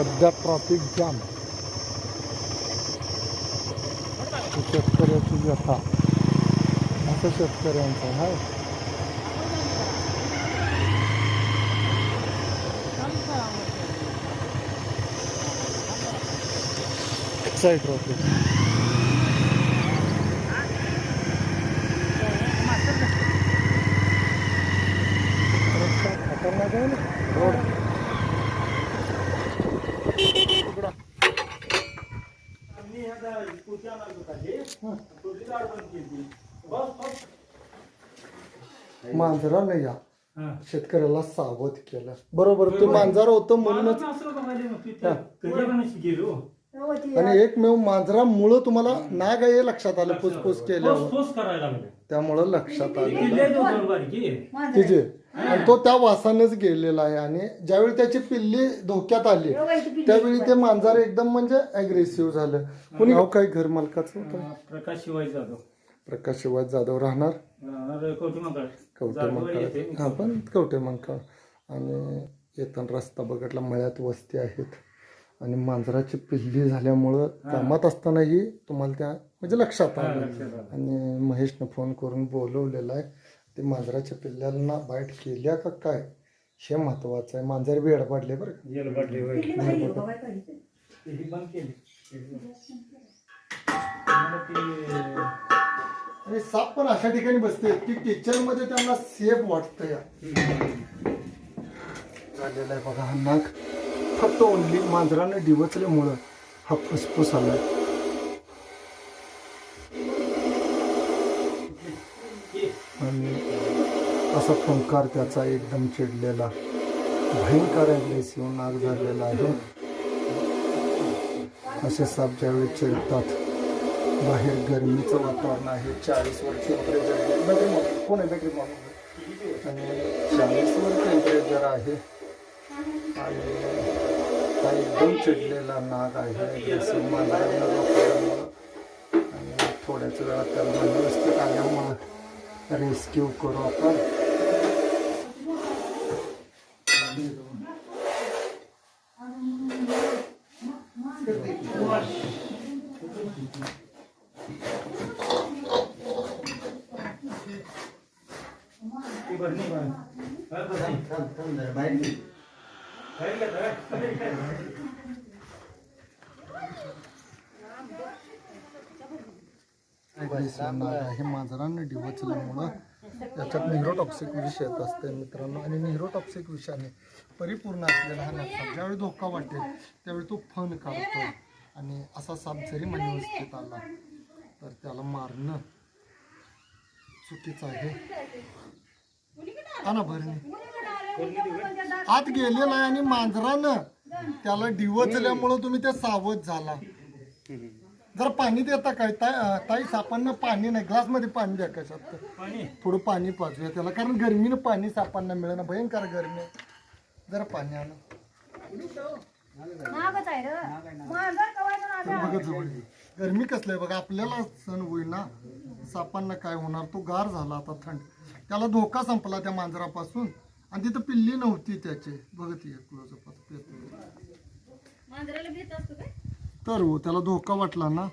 सध्या traffic jam शेतकऱ्याची व्यथा. असं शेतकऱ्यांचं हाय. आहे ट्रॉफिक खतरनाक आहे ना रोड तिकडं मांजरानं या शेतकऱ्याला सावध केलं. बरोबर ते मांजर होतं म्हणूनच आणि एकमेव मांजरामुळं तुम्हाला नाग हे लक्षात आलं फुसफुस केल्यावर. त्यामुळं लक्षात आलं. तिचे आणि तो त्या वासानेच गेलेला आहे. आणि ज्यावेळी त्याची पिल्ली धोक्यात आली त्यावेळी ते मांजर एकदम म्हणजे अग्रेसिव्ह झालं. कुणी नाव काय घर मालकाचं होतं? प्रकाश शिवाजी जाधव. प्रकाश शिवाज जाधव राहणार? कवठी कवटे मंकाळ. हा पण कवटे मंकाळ. आणि येताना रस्ता बघितला मळ्यात वस्ती आहेत. आणि मांजराची पिल्ली झाल्यामुळं कामात असतानाही तुम्हाला त्या म्हणजे लक्षात आलं. आणि महेशनं फोन करून बोलवलेलं आहे ते मांजराच्या पिल्ल्याला बाईट केल्या का काय? हे महत्वाचं आहे. मांजर वेळ पडले बरं का? आणि साप पण अशा ठिकाणी बसते की किचनमध्ये त्यांना सेफ वाटतं या. झालेला आहे बघा हा नाक फक्त ओनली मांजराने डिवचल्यामुळं हा फुसफुस आलाय. आणि असा फंकार त्याचा एकदम चिडलेला. भयंकर अग्रेसिव्ह नाक झालेला आहे. असे साप ज्यावेळी चिडतात बाहेर गरमीचं वातावरण आहे. चाळीसवर टेम्परेचर कोण आहे बॅटरी मॉडेल आणि चाळीसवर टेम्परेचर आहे. आणि काही एकदम चिडलेला नाग आहे. आणि थोड्याच वेळात त्याला व्यवस्थित आल्यामुळं रेस्क्यू करू आपण ती भरणी बंद. काय भरणी? बाहेर गेलं, बाहेर. aggressive नाग आहे मांजरांना डिवचल्यामुळं याच्यात निरोटॉक्सिक विष येत असते मित्रांनो. आणि निरोटॉक्सिक विषाने परिपूर्ण असलेला हा नक्षात ज्यावेळी धोका वाटेल त्यावेळी तो फन काढतो. आणि असा साप जरी मनवस्थित आला तर त्याला मारणं चुकीचं आहे. हा ना भरणी आत गेलेला आहे आणि मांजरानं त्याला डिवचल्यामुळं तुम्ही ते सावध झाला. जर पाणी देता काय? ताई सापांना पाणी नाही. ग्लासमध्ये पाणी द्या कशात पाणी? थोडं पाणी पाजूया त्याला. कारण गरमीनं पाणी सापांना मिळणं भयंकर गरमी. जरा पाणी आणा. तर बघा जवळ. गरमी कसलं आहे बघा. आपल्याला सण होईल ना सापांना काय होणार? तो गार झाला आता थंड. त्याला धोका संपला त्या मांजरापासून. आणि तिथं पिल्ली नव्हती त्याची. बघत ये क्लोजअप मांजराला भीत असतो काय? तर हो त्याला धोका वाटला ना.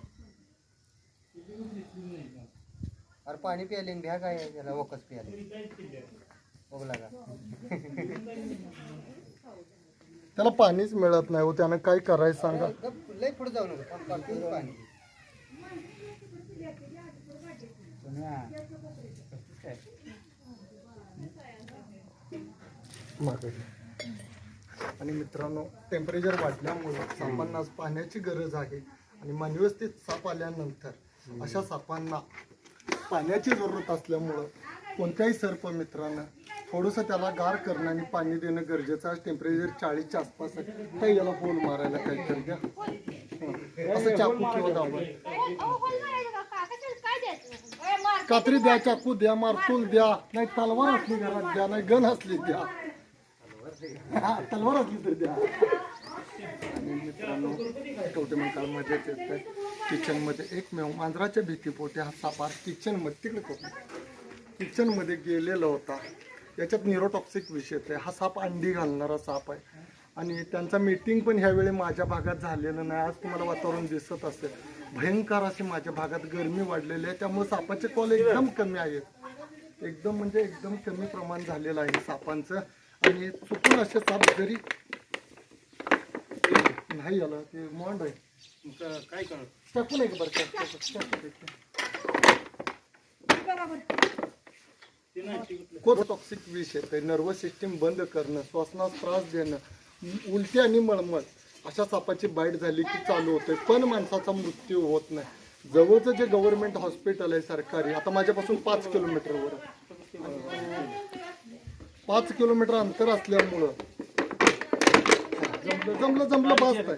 अरे पाणी प्यायले भ्या काय त्याला वकस प्यायले. बघला का? त्याला पाणीच मिळत नाही हो त्यानं काय करायचं सांगा. लय पुढे जाऊ नका. पाणी आणि मित्रांनो टेम्परेचर वाढल्यामुळे सापांना पाण्याची गरज आहे. आणि मनव्यवस्थित साप आल्यानंतर अशा सापांना पाण्याची जरूरत असल्यामुळं कोणत्याही सर्प मित्रांना थोडंसं त्याला गार करणं आणि पाणी देणं गरजेचं आहे. टेम्परेचर चाळीसच्या आसपास आहे. तर याला होल मारायला काहीतरी द्या. असं चाकू किंवा दाबा कात्री द्या चाकू द्या मारतूल द्या. नाही तलवार असली घरात द्या नाही गन असली द्या. तलवार असली तर द्या आणि मित्रांनो कवटेमंकाळमध्ये येत आहे किचनमध्ये एकमेव मांजराच्या भीतीपोटी हा सापार किचनमध्ये तिकडे करू किचनमध्ये गेलेला होता. याच्यात निरोटॉक्सिक विषय आहे. हा साप अंडी घालणारा साप आहे. आणि त्यांचा मीटिंग पण ह्यावेळी माझ्या भागात झालेलं नाही. आज तुम्हाला वातावरण दिसत असेल. भयंकर अशी माझ्या भागात गरमी वाढलेली आहे. त्यामुळे सापाचे कॉल एकदम कमी आहेत. एकदम म्हणजे एकदम कमी प्रमाण झालेलं आहे सापांचं. आणि चुकून असे साप जरी नाही आला ते मॉन्ड आहे. काय टाकून बरं. खूप टॉक्सिक विष आहे? नर्वस सिस्टीम बंद करणं श्वासनास त्रास देणं उलटी आणि मळमळ अशा सापाची बाईट झाली की चालू होते. पण माणसाचा मृत्यू होत नाही. जवळचं जे गव्हर्नमेंट हॉस्पिटल आहे सरकारी आता माझ्यापासून पाच किलोमीटरवर. पाच किलोमीटर अंतर असल्यामुळं. जमलं जमलं जमलं बास आहे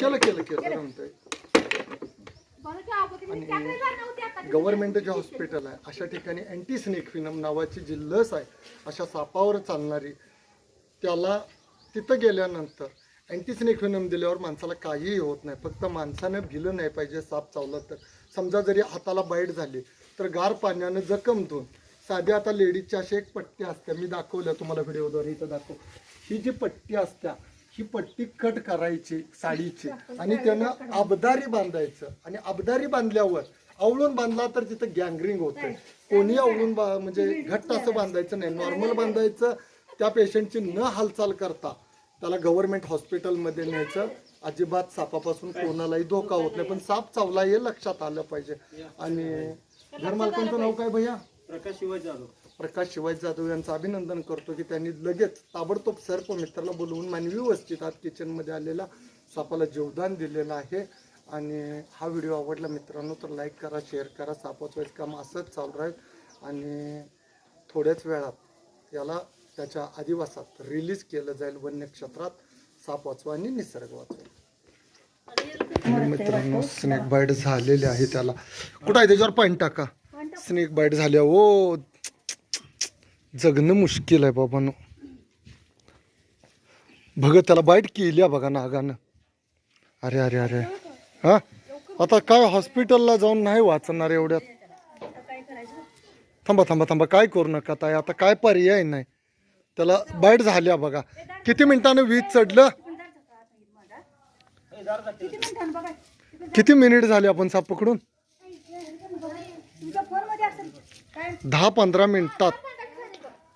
केलं केलं केलं? जमतंय. गव्हर्नमेंट जे हॉस्पिटल आहे अशा ठिकाणी अँटी स्नेक फिनम नावाची जी लस आहे अशा सापावर चालणारी त्याला तिथं गेल्यानंतर अँटी स्नेक फिनम दिल्यावर माणसाला काहीही होत नाही. फक्त माणसानं भिलं नाही पाहिजे साप चावला तर. समजा जरी हाताला बाईट झाली तर गार पाण्यानं जखम धुवून साध्या आता लेडीजची अशी एक पट्टी असते मी दाखवल्या तुम्हाला व्हिडिओद्वारे इथं दाखव. ही जी पट्टी असत्या ही पट्टी कट करायची साडीची आणि त्यानं अबदारी बांधायचं. आणि अबदारी बांधल्यावर आवळून बांधला तर तिथं गँगरिंग होतं कोणी आवळून बा म्हणजे घट्ट असं बांधायचं नाही. नॉर्मल बांधायचं त्या पेशंटची न हालचाल करता त्याला गव्हर्नमेंट हॉस्पिटलमध्ये न्यायचं. अजिबात सापापासून कोणालाही धोका होत नाही. पण साप चावला हे लक्षात आलं पाहिजे. आणि घरमालकांचं नाव काय भैया? प्रकाश शिवाय जाधव. प्रकाश शिवाजी जाधव यांचं अभिनंदन करतो की त्यांनी लगेच ताबडतोब सर्प मित्राला बोलवून मानवी वस्तीतात किचनमध्ये आलेला सापाला जीवदान दिलेलं आहे. आणि हा व्हिडिओ आवडला मित्रांनो तर लाईक करा शेअर करा सापाचं काम असंच चालू राहील. आणि थोड्याच वेळात याला त्याच्या आदिवासात रिलीज केलं जाईल वन्य क्षेत्रात. साप वाचवा आणि निसर्ग वाचवा. मित्रांनो स्नेक बाईट झालेले आहे त्याला. कुठं आहे? त्याच्यावर पॉईंट टाका. स्नेक बाईट झाल्या ओ जगणं मुश्किल आहे बाबांनो भगत त्याला बाईट केली बघा नागानं अरे अरे अरे हा आता काय हॉस्पिटलला जाऊन नाही वाचणार एवढ्यात थांबा थांबा थांबा काय करू नका ताई आता काय पर्याय नाही त्याला बाईट झाल्या बघा किती मिनिटानं वीज चढलं किती मिनिट झाले आपण साप पकडून तुमच्या फोनमध्ये असेल काय दहा पंधरा मिनिटात.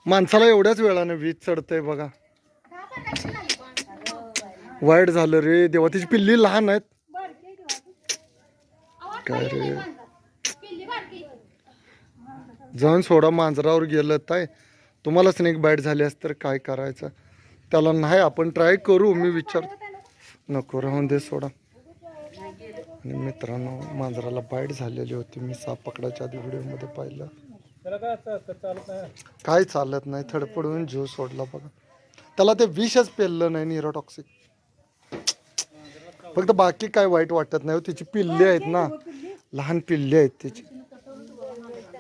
माणसाला एवढ्याच वेळानं वीज चढतंय बघा. वाईट झालं रे देवा तिची पिल्ली लहान आहेत. काय रे? जाऊन सोडा मांजरावर गेलं ताय तुम्हाला स्नेक बाईट झाल्यास तर काय करायचं? त्याला नाही आपण ट्राय करू मी विचार नको राहून दे सोडा. आणि मित्रांनो मांजराला बाईट झालेली होती मी साप पकडायच्या आधी व्हिडिओमध्ये पाहिलं. त्याला काय असं चालत नाही. काय चालत नाही थडपडून जीव सोडला बघा. त्याला ते विषच पेललं नाही निरोटॉक्सिक फक्त बाकी काय वाईट वाटत नाही हो. तिची पिल्ली आहेत ना. लहान पिल्ली आहेत तिची.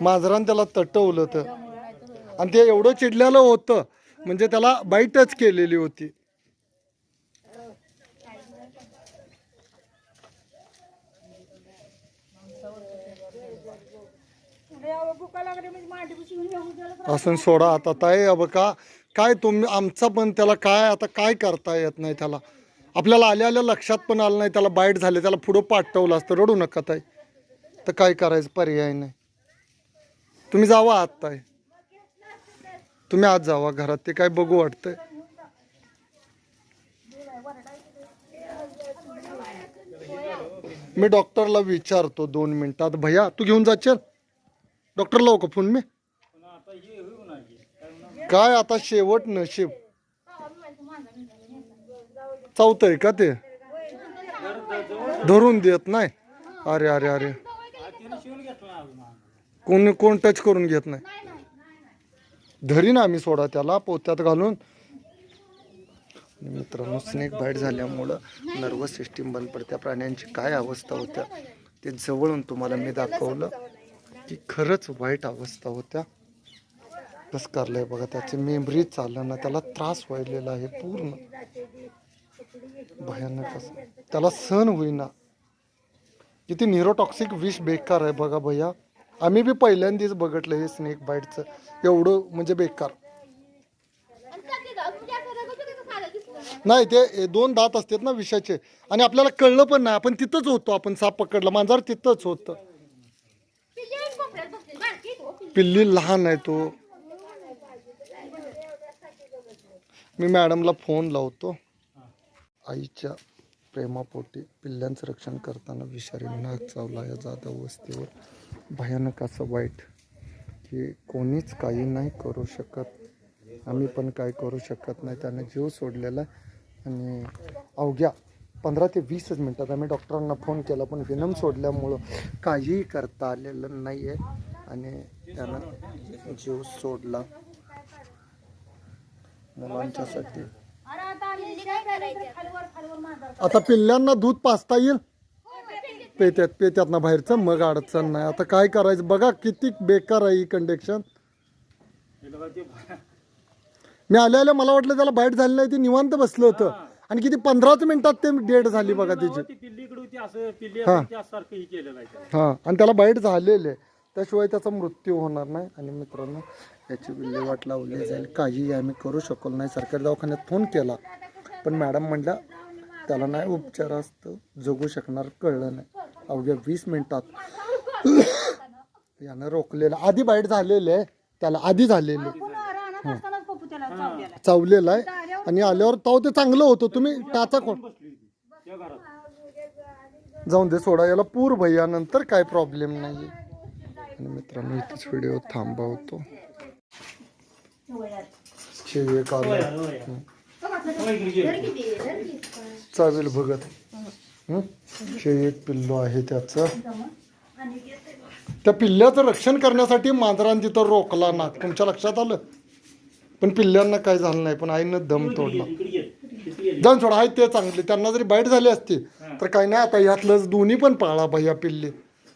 माजरान त्याला तटवलं तर आणि ते एवढं चिडलेलं होतं म्हणजे त्याला बाईटच केलेली होती भुका लागली म्हणजे मांडी बसून येऊन गेलं असं सोडा आता ताई अब का? काय तुम्ही आमचा पण त्याला काय आता काय करता येत नाही त्याला? आपल्याला आल्या आल्या लक्षात पण आलं नाही त्याला बाईट झाले त्याला पुढं पाठवलं असतं. रडू नका ताई. तर काय करायचं पर्याय नाही. तुम्ही जावा आत ताई. तुम्ही आज जावा घरात ते काय बघू वाटतंय. मी डॉक्टरला विचारतो दोन मिनिटात भैया तू घेऊन जाचल डॉक्टर लावू का फोन मी? काय आता शेवट नशीब. चावतंय का ते? धरून देत नाही. अरे अरे अरे. कोण कोण टच करून घेत नाही. धरीन आम्ही सोडा त्याला पोत्यात घालून. मित्रांनो स्नेक बाईट झाल्यामुळं नर्वस सिस्टीम बंद पडत्या प्राण्यांची काय अवस्था होत्या ते जवळून तुम्हाला मी दाखवलं. की खरंच वाईट अवस्था होत्या. कसं बघा त्याची मेमरी चाललं ना त्याला त्रास व्हायलेला आहे पूर्ण. भयानक असं. त्याला सहन होईना. किती निरोटॉक्सिक विष बेकार आहे बघा भैया. आम्ही बी पहिल्यांदाच बघितलं हे स्नेक बाईटचं एवढं म्हणजे बेकार. नाही ते ए, दोन दात असतात ना विषाचे. आणि आपल्याला कळलं पण नाही. आपण तिथंच होतो आपण साप पकडला. मांजर तिथंच होतं. पिल्ली लहान आहे तो. मी मॅडमला फोन लावतो. आईच्या प्रेमापोटी पिल्ल्यांचं रक्षण करताना विषारी नाग चावला या जाधव वस्तीवर. भयानक असं वाईट की कोणीच काही नाही करू शकत. आम्ही पण काय करू शकत नाही. त्याने जीव सोडलेला आहे आणि अवघ्या पंधरा ते वीसच मिनटात आम्ही डॉक्टरांना फोन केला पण विनम सोडल्यामुळं काहीही करता आलेलं नाही आहे आणि त्यानं जीव सोडला. मुलांच्यासाठी. आता पिल्ल्यांना दूध पाचता येईल? पेत्यात पेत्यात ना बाहेरचं मग अडचण नाही. आता काय करायचं? बघा किती बेकार आहे ही कंडिक्शन मी आले आले मला वाटलं त्याला बाईट झाली नाही ते निवांत बसलं होतं. आणि किती पंधराच मिनिटात ते डेड झाली बघा त्याची ती पिल्लीकडे होती असं पिल्ली. असायची सारखं केलेलं आहे. त्यानं. हां. आणि त्याला बाईट झालेले त्याशिवाय त्याचा मृत्यू होणार नाही. आणि मित्रांनो याची विल्हेवाट लावली जाईल. काही आम्ही करू शकलो नाही. सरकारी दवाखान्यात फोन केला. पण मॅडम म्हणल्या त्याला नाही उपचार असतं. जगू शकणार कळलं नाही. अवघ्या वीस मिनिटात यानं रोखलेलं. आधी बाईट झालेले आहे. त्याला आधी झालेले चावलेला चावलेलं आहे. आणि आल्यावर ताव ते चांगलं होतं. तुम्ही टाचा कोण जाऊन दे सोडा. याला पूर भैया नंतर काय प्रॉब्लेम नाही आणि मित्रांनो इथेच व्हिडिओ थांबवतो. हे गेली. चालेल बघत. हं? हे एक पिल्लू आहे त्याचं. त्या पिल्ल्याचं रक्षण करण्यासाठी मांजरान तिथं रोखला ना तुमच्या लक्षात आलं? पण पिल्ल्यांना काय झालं नाही पण आईनं दम तोडला. जाऊन सोडा आहेत ते चांगले. त्यांना जरी बाईट झाली असती तर काही नाही आता ह्यातलं दोन्ही पण पाळा भैया पिल्ले.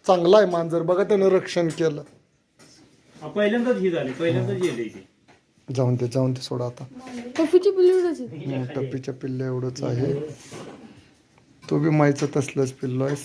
चांगला आहे मांजर. बघा त्यानं रक्षण केलं. हा, पहिल्यांदाच ही झाली पहिल्यांदाच गेले इथे जाऊन ते जाऊन ते सोडा आता. कॉफीची पिल्ली एवढंच आहे टप्पीच्या पिल्ल्या एवढंच आहे. तो बी माईचं तसलंच पिल्लो आहे